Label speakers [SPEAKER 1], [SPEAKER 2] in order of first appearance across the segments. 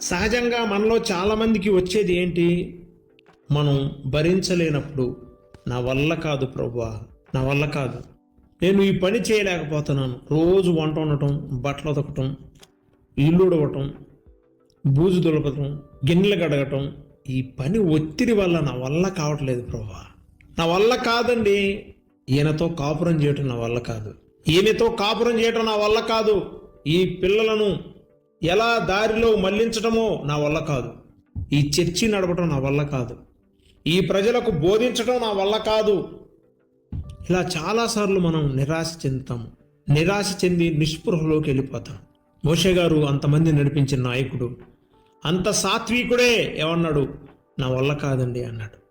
[SPEAKER 1] సహజంగా మనలో చాలామందికి వచ్చేది ఏంటి? మనం భరించలేనప్పుడు నా వల్ల కాదు ప్రభువా నా వల్ల కాదు. నేను ఈ పని చేయలేకపోతున్నాను. రోజు వంట ఉండటం బట్టలు ఉతకటం ఇల్లు ఉడవటం బూజు దులపటం గిన్నెలు కడగటం ఈ పని ఒత్తిడి వల్ల నా వల్ల కావట్లేదు ప్రభా. నా వల్ల కాదండి. ఈయనతో కాపురం చేయటం నా వల్ల కాదు. ఈయనతో కాపురం చేయటం నా వల్ల కాదు. ఈ పిల్లలను ఎలా దారిలో మళ్ళించటమో నా వల్ల కాదు. ఈ చర్చి నడపటం నా వల్ల కాదు. ఈ ప్రజలకు బోధించటం నా వల్ల కాదు. ఇలా చాలాసార్లు మనం నిరాశ చెందుతాము. నిరాశ చెంది నిస్పృహలోకి వెళ్ళిపోతాం. మోషే గారు అంతమంది నడిపించిన నాయకుడు అంత సాత్వికుడే ఏమన్నాడు? నా వల్ల కాదండి అన్నాడు.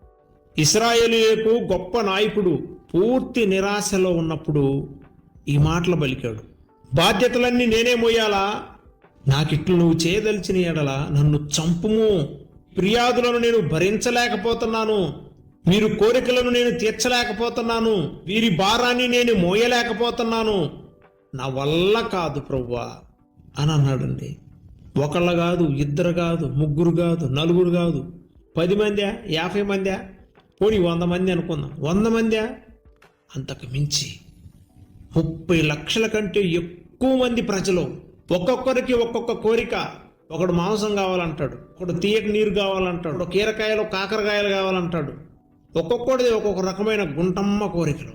[SPEAKER 1] ఇస్రాయేలీలకు గొప్ప నాయకుడు పూర్తి నిరాశలో ఉన్నప్పుడు ఈ మాటలు పలికాడు. బాధ్యతలన్నీ నేనే మోయాలా? నాకిట్లు నువ్వు చేయదలిచిన ఎడల నన్ను చంపుము. ఫిర్యాదులను నేను భరించలేకపోతున్నాను. వీరి కోరికలను నేను తీర్చలేకపోతున్నాను. వీరి భారాన్ని నేను మోయలేకపోతున్నాను. నా వల్ల కాదు ప్రవ్వా అని అన్నాడండి. ఒకళ్ళ కాదు ఇద్దరు కాదు ముగ్గురు కాదు నలుగురు కాదు. పది మందా యాభై మందా? పోనీ వంద మంది అనుకుందాం. వంద మందా? అంతకు మించి ముప్పై లక్షల కంటే ఎక్కువ మంది ప్రజలు ఒక్కొక్కరికి ఒక్కొక్క కోరిక. ఒకడు మాంసం కావాలంటాడు ఒకడు తీయటి నీరు కావాలంటాడు ఒక కీరకాయలు కాకరకాయలు కావాలంటాడు. ఒక్కొక్కడిది ఒక్కొక్క రకమైన గుంటమ్మ కోరికలు.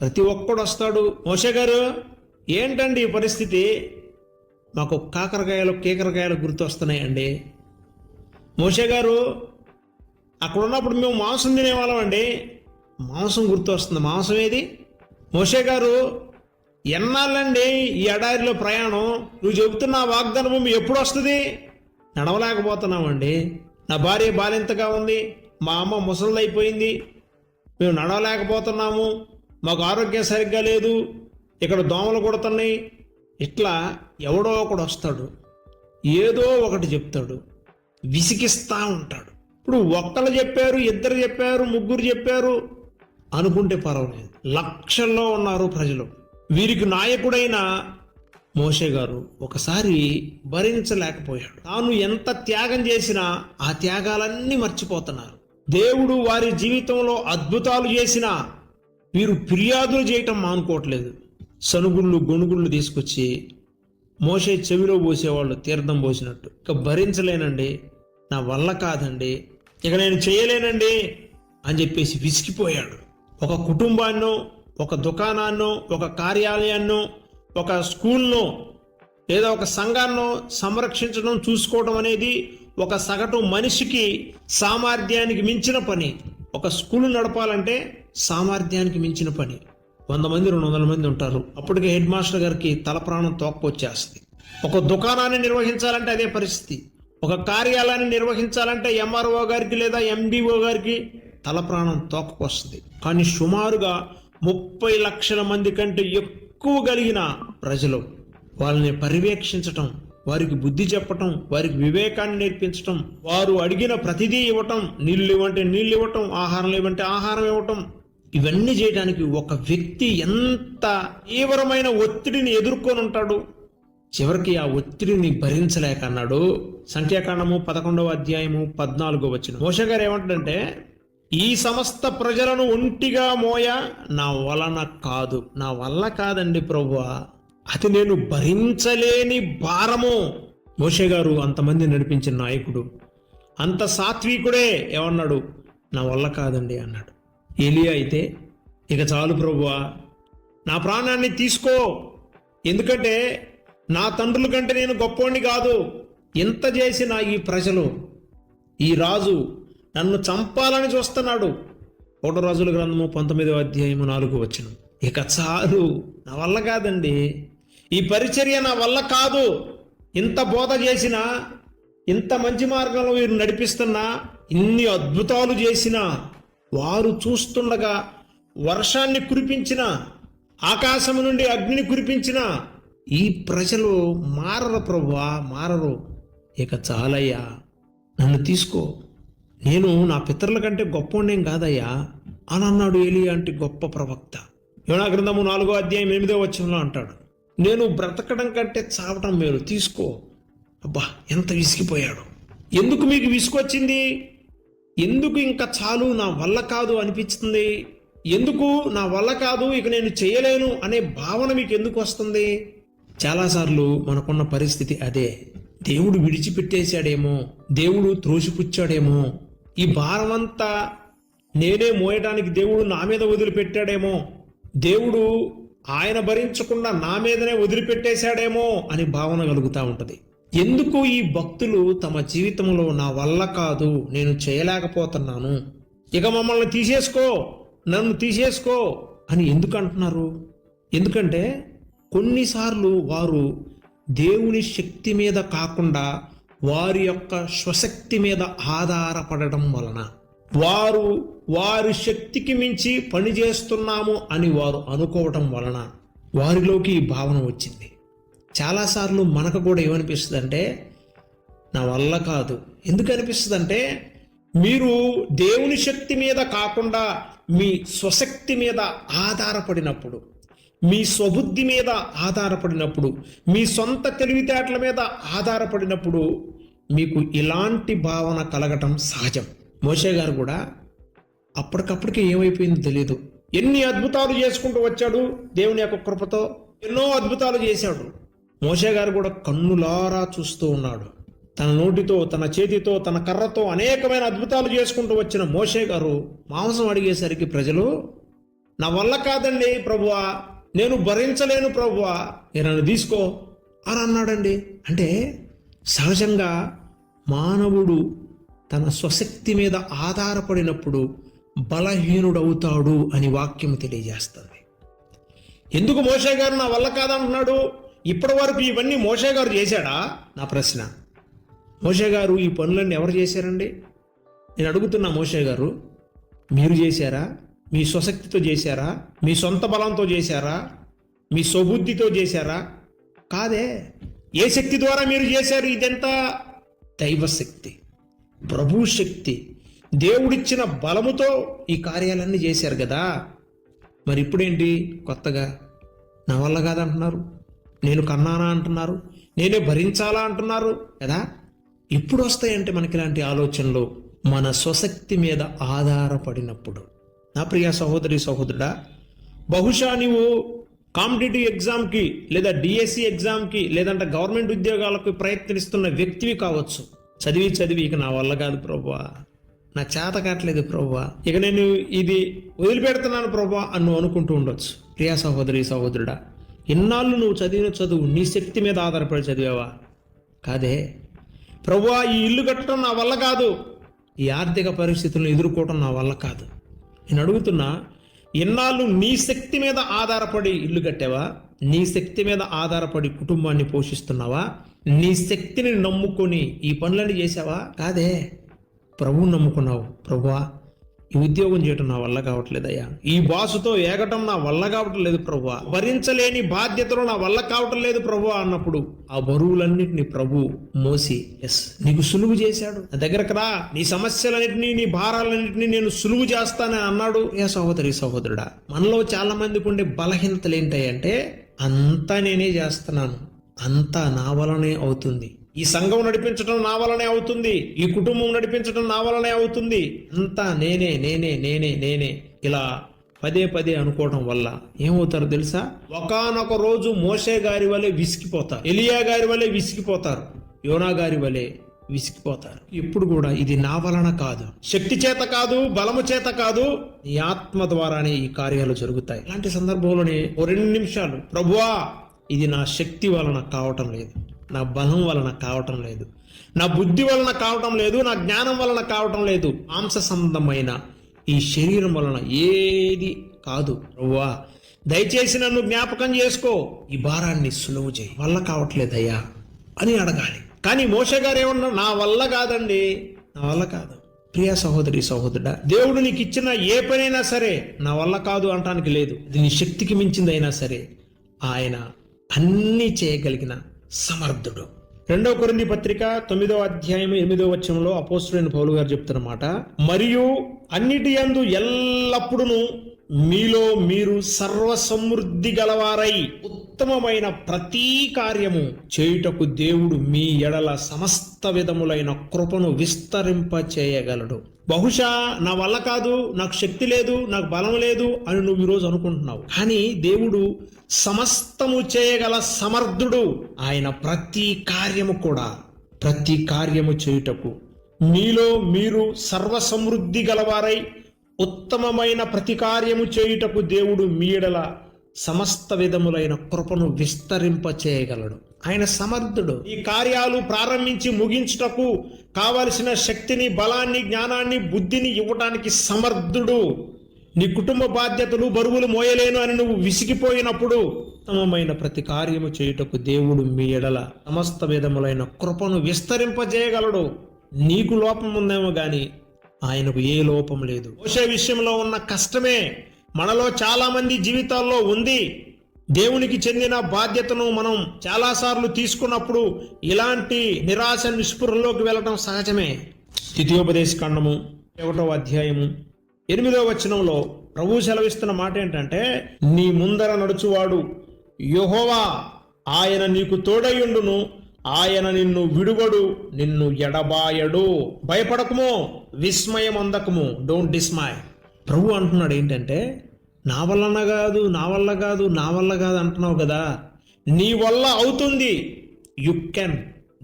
[SPEAKER 1] ప్రతి ఒక్కడు వస్తాడు మోషే గారు ఏంటండి ఈ పరిస్థితి? మాకు కాకరకాయలు కీకరకాయలు గుర్తొస్తున్నాయండి. మోషే గారు అక్కడ ఉన్నప్పుడు మేము మాంసం తినేవాళ్ళం అండి మాంసం గుర్తొస్తుంది. మాంసం ఏది? మోషే గారు ఎన్నాళ్ళండి ఈ ఎడారిలో ప్రయాణం? నువ్వు చెబుతున్న వాగ్దాన భూమి ఎప్పుడు వస్తుంది? నడవలేకపోతున్నామండి. నా భార్య బాలింతగా ఉంది. మా అమ్మ ముసలిదైపోయింది. మేము నడవలేకపోతున్నాము. మాకు ఆరోగ్యం సరిగ్గా లేదు. ఇక్కడ దోమలు కొడుతున్నాయి. ఇట్లా ఎవడో ఒకడు వస్తాడు. ఏదో ఒకటి చెప్తాడు. విసిగిస్తూ ఉంటాడు. ఇప్పుడు ఒక్కరు చెప్పారు ఇద్దరు చెప్పారు ముగ్గురు చెప్పారు. అనుకుంటే పర్వాలేదు. లక్షల్లో ఉన్నారు ప్రజలు. వీరికి నాయకుడైన మోషే గారు ఒకసారి భరించలేకపోయాడు. తాను ఎంత త్యాగం చేసినా ఆ త్యాగాలన్నీ మర్చిపోతున్నారు. దేవుడు వారి జీవితంలో అద్భుతాలు చేసినా వీరు ఫిర్యాదులు చేయటం మానుకోవట్లేదు. సనుగుళ్ళు గొనుగుళ్ళు తీసుకొచ్చి మోసే చెవిలో పోసేవాళ్ళు తీర్థం పోసినట్టు. ఇక భరించలేనండి నా వల్ల కాదండి ఇక నేను చేయలేనండి అని చెప్పేసి విసిగిపోయాడు. ఒక కుటుంబాన్నో ఒక దుకాణాన్నో ఒక కార్యాలయాన్నో ఒక స్కూల్నో లేదా ఒక సంఘాన్నో సంరక్షించడం చూసుకోవడం అనేది ఒక సగటు మనిషికి సామర్థ్యానికి మించిన పని. ఒక స్కూల్ నడపాలంటే సామర్థ్యానికి మించిన పని. వంద మంది రెండు వందల మంది ఉంటారు. అప్పటికే హెడ్ మాస్టర్ గారికి తల ప్రాణం తోకపోచ్చేస్తుంది ఒక దుకాణాన్ని నిర్వహించాలంటే అదే పరిస్థితి. ఒక కార్యాలయాన్ని నిర్వహించాలంటే ఎంఆర్ఓ గారికి లేదా ఎండిఓ గారికి తల ప్రాణం తోకకొస్తుంది. కానీ సుమారుగా ముప్పై లక్షల మంది కంటే ఎక్కువ కలిగిన ప్రజలు. వాళ్ళని పర్యవేక్షించటం వారికి బుద్ధి చెప్పటం వారికి వివేకాన్ని నేర్పించటం వారు అడిగిన ప్రతిదీ ఇవ్వటం నీళ్ళు ఇవ్వంటే నీళ్ళు ఇవ్వటం ఆహారం ఇవ్వంటే ఆహారం ఇవ్వటం. ఇవన్నీ చేయడానికి ఒక వ్యక్తి ఎంత తీవ్రమైన ఒత్తిడిని ఎదుర్కొని ఉంటాడు? చివరికి ఆ ఒత్తిడిని భరించలేక అన్నాడు సంఖ్యాకాండము పదకొండవ అధ్యాయము పద్నాలుగో వచ్చిన మోష గారు ఏమంటాడంటే ఈ సమస్త ప్రజలను ఒంటిగా మోయ నా వలన కాదు. నా వల్ల కాదండి ప్రభువా. అది నేను భరించలేని భారము. మోషే గారు అంతమంది నడిపించిన నాయకుడు. అంత సాత్వికుడే ఏమన్నాడు? నా వల్ల కాదండి అన్నాడు. ఎలియా అయితే ఇక చాలు ప్రభువా. నా ప్రాణాన్ని తీసుకో. ఎందుకంటే నా తండ్రుల కంటే నేను గొప్పవాణ్ణి కాదు. ఇంత చేసిన ఈ ప్రజలు ఈ రాజు నన్ను చంపాలని చూస్తున్నాడు. ఒకటో రాజుల గ్రంథము పంతొమ్మిదవ అధ్యాయము నాలుగు వచ్చిన ఇక చాలు నా వల్ల కాదండి. ఈ పరిచర్య నా వల్ల కాదు. ఇంత బోధ చేసినా ఇంత మంచి మార్గంలో వీరు నడిపిస్తున్నా ఇన్ని అద్భుతాలు చేసినా వారు చూస్తుండగా వర్షాన్ని కురిపించిన ఆకాశం నుండి అగ్నిని కురిపించిన ఈ ప్రజలు మారరు ప్రభువా మారరు. ఇక చాలయ్యా నన్ను తీసుకో. నేను నా పితరుల కంటే గొప్పవాణ్ణేం కాదయ్యా అని అన్నాడు ఏలియా అంటే గొప్ప ప్రవక్త. యోనా గ్రంథము నాలుగో అధ్యాయం ఎనిమిదో వచ్చంలో అంటాడు నేను బ్రతకడం కంటే చావటం మేలు. తీసుకో. అబ్బా ఎంత విసిగిపోయాడు. ఎందుకు మీకు విసుకొచ్చింది ఎందుకు ఇంకా చాలు? నా వల్ల కాదు అనిపిస్తుంది. ఎందుకు? నా వల్ల కాదు ఇక నేను చేయలేను అనే భావన మీకు ఎందుకు వస్తుంది? చాలాసార్లు మనకున్న పరిస్థితి అదే. దేవుడు విడిచిపెట్టేశాడేమో దేవుడు త్రోసిపుచ్చాడేమో ఈ భారమంతా నేనే మోయడానికి దేవుడు నా మీద వదిలిపెట్టాడేమో. దేవుడు ఆయన భరించకుండా నా మీదనే వదిలిపెట్టేశాడేమో అని భావన కలుగుతూ ఉంటుంది. ఎందుకు ఈ భక్తులు తమ జీవితంలో నా వల్ల కాదు నేను చేయలేకపోతున్నాను? ఇక మమ్మల్ని తీసేసుకో నన్ను తీసేసుకో అని ఎందుకు అంటున్నారు? ఎందుకంటే కొన్నిసార్లు వారు దేవుని శక్తి మీద కాకుండా వారి యొక్క స్వశక్తి మీద ఆధారపడటం వలన వారు వారి శక్తికి మించి పని చేస్తున్నాము అని వారు అనుకోవటం వలన వారిలోకి ఈ భావన వచ్చింది. చాలాసార్లు మనకు కూడా ఏమనిపిస్తుంది అంటే నా వల్ల కాదు. ఎందుకు అనిపిస్తుంది అంటే మీరు దేవుని శక్తి మీద కాకుండా మీ స్వశక్తి మీద ఆధారపడినప్పుడు మీ స్వబుద్ధి మీద ఆధారపడినప్పుడు మీ సొంత తెలివితేటల మీద ఆధారపడినప్పుడు మీకు ఇలాంటి భావన కలగటం సహజం. మోషే గారు కూడా అప్పటికప్పటికి ఏమైపోయిందో తెలియదు ఎన్ని అద్భుతాలు చేసుకుంటూ వచ్చాడు దేవుని యొక్క కృపతో. ఎన్నో అద్భుతాలు చేశాడు. మోషే గారు కూడా కన్నులారా చూస్తూ ఉన్నాడు. తన నోటితో తన చేతితో తన కర్రతో అనేకమైన అద్భుతాలు చేసుకుంటూ వచ్చిన మోషే గారు మాంసం అడిగేసరికి ప్రజలు నా వల్ల కాదండి ప్రభువా నేను భరించలేను ప్రభువా నేను నన్ను తీసుకో అని అన్నాడండి. అంటే సహజంగా మానవుడు తన స్వశక్తి మీద ఆధారపడినప్పుడు బలహీనుడవుతాడు అని వాక్యం తెలియజేస్తుంది. ఎందుకు మోషే గారు నా వల్ల కాదంటున్నాడు? ఇప్పటి వరకు ఇవన్నీ మోషే గారు చేశాడా? నా ప్రశ్న. మోషే గారు ఈ పనులన్నీ ఎవరు చేశారండి? నేను అడుగుతున్నా మోషే గారు మీరు చేశారా? మీ స్వశక్తితో చేశారా? మీ సొంత బలంతో చేశారా? మీ స్వబుద్ధితో చేశారా? కాదే. ఏ శక్తి ద్వారా మీరు చేశారు ఇదంతా? దైవశక్తి ప్రభు శక్తి దేవుడిచ్చిన బలముతో ఈ కార్యాలన్నీ చేశారు కదా. మరి ఇప్పుడేంటి? కొత్తగా నా వల్ల కాదంటున్నారు. నేను కన్నానా అంటున్నారు. నేనే భరించాలా అంటున్నారు కదా. ఇప్పుడు వస్తాయంటే మనకి ఇలాంటి ఆలోచనలు మన స్వశక్తి మీద ఆధారపడినప్పుడు. నా ప్రియ సహోదరి సహోదరుడా బహుశా నీవు కాంపిటేటివ్ ఎగ్జామ్కి లేదా డిఎస్సి ఎగ్జామ్కి లేదంటే గవర్నమెంట్ ఉద్యోగాలకు ప్రయత్నిస్తున్న వ్యక్తివి కావచ్చు. చదివి చదివి ఇక నా వల్ల కాదు ప్రభువా నా చేత కావట్లేదు ప్రభువా ఇక నేను ఇది వదిలిపెడుతున్నాను ప్రభువా అని నువ్వు అనుకుంటూ ఉండొచ్చు. ప్రియా సహోదరి సహోదరుడా ఇన్నాళ్ళు నువ్వు చదివిన చదువు నీ శక్తి మీద ఆధారపడి చదివావా? కాదే. ప్రభువా ఈ ఇల్లు కట్టడం నా వల్ల కాదు. ఈ ఆర్థిక పరిస్థితులను ఎదుర్కోవడం నా వల్ల కాదు. నేను అడుగుతున్నా ఇన్నాళ్ళు నీ శక్తి మీద ఆధారపడి ఇల్లు కట్టావా? నీ శక్తి మీద ఆధారపడి కుటుంబాన్ని పోషిస్తున్నావా? నీ శక్తిని నమ్ముకొని ఈ పనులన్నీ చేసావా కాదే. ప్రభువు నమ్ముకున్నావు. ప్రభువా ఈ ఉద్యోగం చేయటం నా వల్ల కావట్లేదయ్యా. ఈ బాసుతో ఏగటం నా వల్ల కావట్లేదు ప్రభు భరించలేని బాధ్యతలు నా వల్ల కావటం లేదు ప్రభు అన్నప్పుడు ఆ బరువులన్నింటినీ ప్రభు మోసి ఎస్ నీకు సులువు చేశాడు. నా దగ్గరకు రా. నీ సమస్యలన్నింటినీ నీ భారాలన్నింటినీ నేను సులువు చేస్తానని అన్నాడు. ఏ సహోదరి సహోదరుడా మనలో చాలా మందికి ఉండే బలహీనతలు ఏంటంటే అంతా నేనే చేస్తున్నాను. అంతా నా వలనే అవుతుంది. ఈ సంఘం నడిపించడం నా వలనే అవుతుంది. ఈ కుటుంబం నడిపించడం నా వలనే అవుతుంది. అంతా నేనే నేనే నేనే నేనే. ఇలా పదే పదే అనుకోవడం వల్ల ఏమవుతారో తెలుసా? ఒకానొక రోజు మోసే గారి వలె విసిగిపోతారు. ఎలియా గారి వలె విసిగిపోతారు. యోనా గారి వలె విసిగిపోతారు. ఇప్పుడు కూడా ఇది నా వలన కాదు. శక్తి చేత కాదు బలము చేత కాదు. నీ ఆత్మ ద్వారానే ఈ కార్యాలు జరుగుతాయి. ఇలాంటి సందర్భంలోనే ఓ రెండు నిమిషాలు. ప్రభువా ఇది నా శక్తి వలన కావటం లేదు. నా బలం వలన కావటం లేదు. నా బుద్ధి వలన కావటం లేదు నా జ్ఞానం వలన కావటం లేదు. మాంస సంబంధమైన ఈ శరీరం వలన ఏది కాదు రవ్వా దయచేసి నన్ను జ్ఞాపకం చేసుకో. ఈ భారాన్ని సులువు చేయి. వల్ల కావట్లేదయ్యా అని అడగాలి. కానీ మోష గారు ఏమన్నా నా వల్ల కాదండి. నా వల్ల కాదు. ప్రియ సహోదరి సహోదరుడ దేవుడు నీకు ఇచ్చిన ఏ పనైనా సరే నా వల్ల కాదు అంటానికి లేదు. దీని నీ శక్తికి మించిందైనా సరే ఆయన అన్నీ చేయగలిగిన సమర్థుడు. రెండవ కొరింది పత్రిక తొమ్మిదో అధ్యాయం ఎనిమిదో వచ్చంలో అపోస్తులైన పౌలు గారు చెప్తున్నమాట మరియు అన్నిటి యందు ఎల్లప్పుడూ మీలో మీరు సర్వసమృద్ధి గలవారై. ఉత్తమమైన ప్రతి కార్యము చేయుటకు దేవుడు మీ ఎడల సమస్త విధములైన కృపను విస్తరింప చేయగలడు బహుశా నా వల్ల కాదు నాకు శక్తి లేదు నాకు బలం లేదు అని నువ్వు ఈరోజు అనుకుంటున్నావు. కానీ దేవుడు సమస్తము చేయగల సమర్థుడు ఆయన ప్రతి కార్యము కూడా ప్రతి కార్యము చేయుటకు. మీలో మీరు సర్వ సమృద్ధి గలవారై ఉత్తమమైన ప్రతి కార్యము చేయుటకు దేవుడు మీడల సమస్త విధములైన కృపను విస్తరింప చేయగలడు ఆయన సమర్థుడు. ఈ కార్యాలు ప్రారంభించి ముగించుటకు కావలసిన శక్తిని బలాన్ని జ్ఞానాన్ని బుద్ధిని ఇవ్వటానికి సమర్థుడు. నీ కుటుంబ బాధ్యతలు బరువులు మోయలేను అని నువ్వు విసిగిపోయినప్పుడు ఉత్తమమైన ప్రతి కార్యము చేయుటకు దేవుడు మీ ఎడల సమస్త విధములైన కృపను విస్తరింపజేయగలడు. నీకు లోపం ఉందేమో గాని ఆయనకు ఏ లోపం లేదు. మోసే విషయంలో ఉన్న కష్టమే. మనలో చాలామంది జీవితాల్లో ఉంది. దేవునికి చెందిన బాధ్యతను మనం చాలాసార్లు తీసుకున్నప్పుడు ఇలాంటి నిరాశ నిస్పృహలోకి వెళ్ళడం సహజమే. ద్వితీయోపదేశ ఖండము ఒకటో అధ్యాయము ఎనిమిదో వచనంలో ప్రభు సెలవిస్తున్న మాట ఏంటంటే నీ ముందర నడుచువాడు యుహోవా ఆయన నీకు తోడయ్యుండును ఆయన నిన్ను విడువడు నిన్ను ఎడబాయడు. భయపడకుమో విస్మయం అందకము. డోంట్ డిస్మై ప్రభు అంటున్నాడు ఏంటంటే నా వలన కాదు నా వల్ల కాదు నా వల్ల కాదు అంటున్నావు కదా. నీ వల్ల అవుతుంది. You can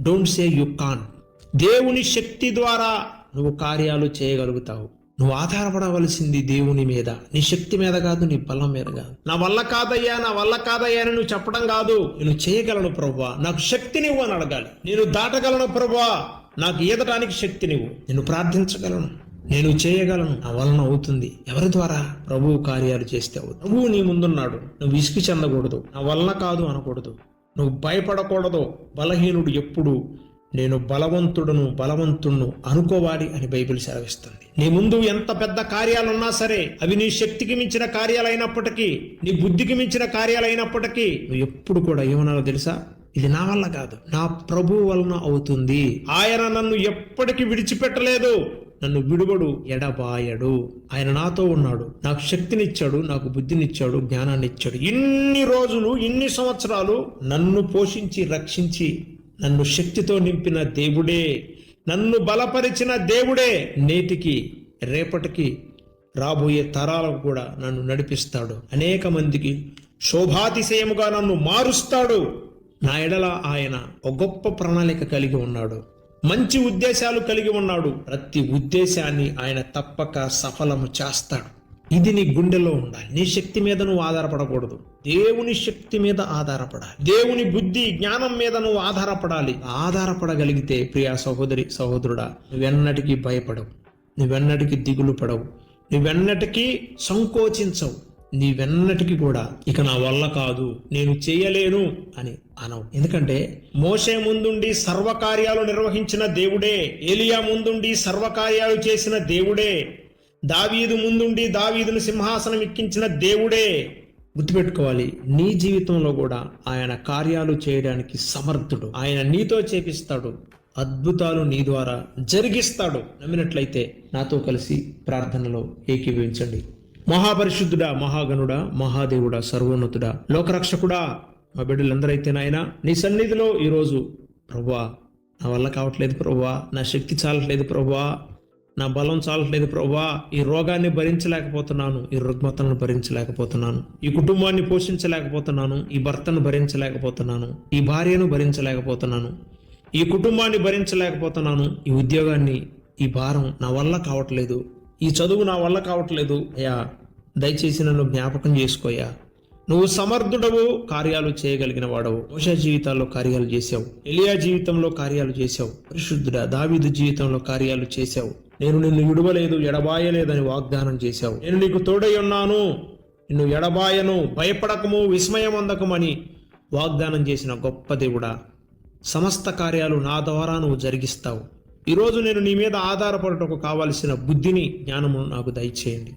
[SPEAKER 1] don't say you can దేవుని శక్తి ద్వారా నువ్వు కార్యాలు చేయగలుగుతావు. నువ్వు ఆధారపడవలసింది దేవుని మీద. నీ శక్తి మీద కాదు నీ బలం మీద కాదు. నా వల్ల కాదయ్యా నా వల్ల కాదయ్యా అని నువ్వు చెప్పడం కాదు. నేను చేయగలను ప్రభా నాకు శక్తినివ్వు అని అడగాలి. నేను దాటగలను ప్రభా నాకు ఈదటానికి శక్తినివ్వు నేను ప్రార్థించగలను. నేను చేయగలను నా వలన అవుతుంది. ఎవరి ద్వారా? ప్రభువు కార్యాలు చేస్తే అవుతుంది. ప్రభువు నీ ముందున్నాడు. నువ్వు విసుగు చెందకూడదు. నా వలన కాదు అనకూడదు. నువ్వు భయపడకూడదు. బలహీనుడు ఎప్పుడు నేను బలవంతుడును బలవంతుణ్ణు అనుకోవాలి అని బైబిల్ సెలవిస్తుంది. నీ ముందు ఎంత పెద్ద కార్యాలున్నా సరే అవి నీ శక్తికి మించిన కార్యాలైనప్పటికీ నీ బుద్ధికి మించిన కార్యాలైనప్పటికీ నువ్వు ఎప్పుడు కూడా ఏమన్నారో తెలుసా? ఇది నా వల్ల కాదు. నా ప్రభు వలన అవుతుంది. ఆయన నన్ను ఎప్పటికీ విడిచిపెట్టలేదు. నన్ను విడువడు ఎడబాయడు. ఆయన నాతో ఉన్నాడు. నాకు శక్తినిచ్చాడు నాకు బుద్ధినిచ్చాడు జ్ఞానాన్నిచ్చాడు. ఇన్ని రోజులు ఇన్ని సంవత్సరాలు నన్ను పోషించి రక్షించి నన్ను శక్తితో నింపిన దేవుడే నన్ను బలపరిచిన దేవుడే నేటికి రేపటికి రాబోయే తరాలకు కూడా నన్ను నడిపిస్తాడు. అనేక మందికి శోభాతిశయముగా నన్ను మారుస్తాడు. నా ఎడల ఆయన ఒక గొప్ప ప్రణాళిక కలిగి ఉన్నాడు. మంచి ఉద్దేశాలు కలిగి ఉన్నాడు. ప్రతి ఉద్దేశాన్ని ఆయన తప్పక సఫలము చేస్తాడు. ఇది నీ గుండెలో ఉండాలి. నీ శక్తి మీద నువ్వు ఆధారపడకూడదు. దేవుని శక్తి మీద ఆధారపడాలి. దేవుని బుద్ధి జ్ఞానం మీద నువ్వు ఆధారపడాలి. ఆధారపడగలిగితే ప్రియా సహోదరి సహోదరుడా నువ్వెన్నటికీ భయపడవు. నువ్వెన్నటికీ దిగులు పడవు. నువ్వెన్నటికీ సంకోచించవు. నీ వెన్నటికి కూడా ఇక నా వల్ల కాదు నేను చేయలేను అని అనవు. ఎందుకంటే మోసే ముందుండి సర్వకార్యాలు నిర్వహించిన దేవుడే ఏలియా ముందుండి సర్వకార్యాలు చేసిన దేవుడే దావీదు ముందుండి దావీదును సింహాసనం ఎక్కించిన దేవుడే. గుర్తుపెట్టుకోవాలి నీ జీవితంలో కూడా ఆయన కార్యాలు చేయడానికి సమర్థుడు. ఆయన నీతో చేపిస్తాడు అద్భుతాలు నీ ద్వారా జరిగిస్తాడు. నమ్మినట్లయితే నాతో కలిసి ప్రార్థనలో ఏకీభవించండి. మహాపరిశుద్ధుడా మహాగణుడా మహాదేవుడా సర్వోన్నతుడా లోకరక్షకుడా మా బిడ్డలందరైతే నాయన నీ సన్నిధిలో ఈరోజు ప్రభువా నా వల్ల కావట్లేదు ప్రభువా నా శక్తి చాలట్లేదు ప్రభువా నా బలం చాలట్లేదు ప్రభువా ఈ రోగాన్ని భరించలేకపోతున్నాను ఈ రుగ్మతలను భరించలేకపోతున్నాను ఈ కుటుంబాన్ని పోషించలేకపోతున్నాను ఈ భర్తను భరించలేకపోతున్నాను ఈ భార్యను భరించలేకపోతున్నాను ఈ కుటుంబాన్ని భరించలేకపోతున్నాను ఈ ఉద్యోగాన్ని ఈ భారం నా వల్ల కావట్లేదు ఈ చదువు నా వల్ల కావట్లేదు అయ్యా దయచేసి నన్ను జ్ఞాపకం చేసుకోయా. నువ్వు సమర్థుడవు కార్యాలు చేయగలిగిన వాడవు. మోష జీవితాల్లో కార్యాలు చేశావు. ఎలియా జీవితంలో కార్యాలు చేశావు. పరిశుద్ధుడా దావిదు జీవితంలో కార్యాలు చేశావు. నేను నిన్ను విడవలేదు ఎడబాయలేదని వాగ్దానం చేశావు. నేను నీకు తోడై ఉన్నాను నిన్ను ఎడబాయను భయపడకము విస్మయం అందకమని వాగ్దానం చేసిన గొప్ప దేవుడా. సమస్త కార్యాలు నా ద్వారా నువ్వు జరిగిస్తావు. ఈరోజు నేను నీ మీద ఆధారపడటకు కావలసిన బుద్ధిని జ్ఞానము నాకు దయచేయండి.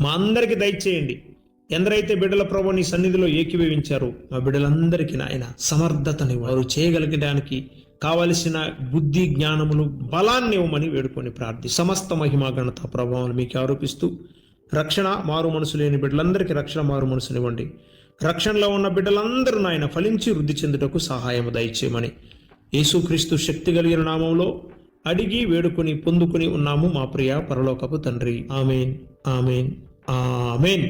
[SPEAKER 1] మా అందరికి దయచేయండి. ఎందరైతే బిడ్డల ప్రభు నీ సన్నిధిలో ఏకీభవించారో మా బిడ్డలందరికీ నాయన సమర్థతని వారు చేయగలిగడానికి కావలసిన బుద్ధి జ్ఞానములు బలాన్ని ఇవ్వమని వేడుకొని ప్రార్థి సమస్త మహిమా ఘనత ప్రభావాలు మీకు ఆరోపిస్తూ రక్షణ మారు మనసు లేని బిడ్డలందరికీ రక్షణ మారు మనసునివ్వండి రక్షణలో ఉన్న బిడ్డలందరూ నాయన ఫలించి వృద్ధి చెందుటకు సహాయం దయచేయమని యేసుక్రీస్తు శక్తి కలిగిన నామంలో అడిగి వేడుకొని పొందుకొని ఉన్నాము మా ప్రియ పరలోకపు తండ్రి. ఆమెన్. Amen amen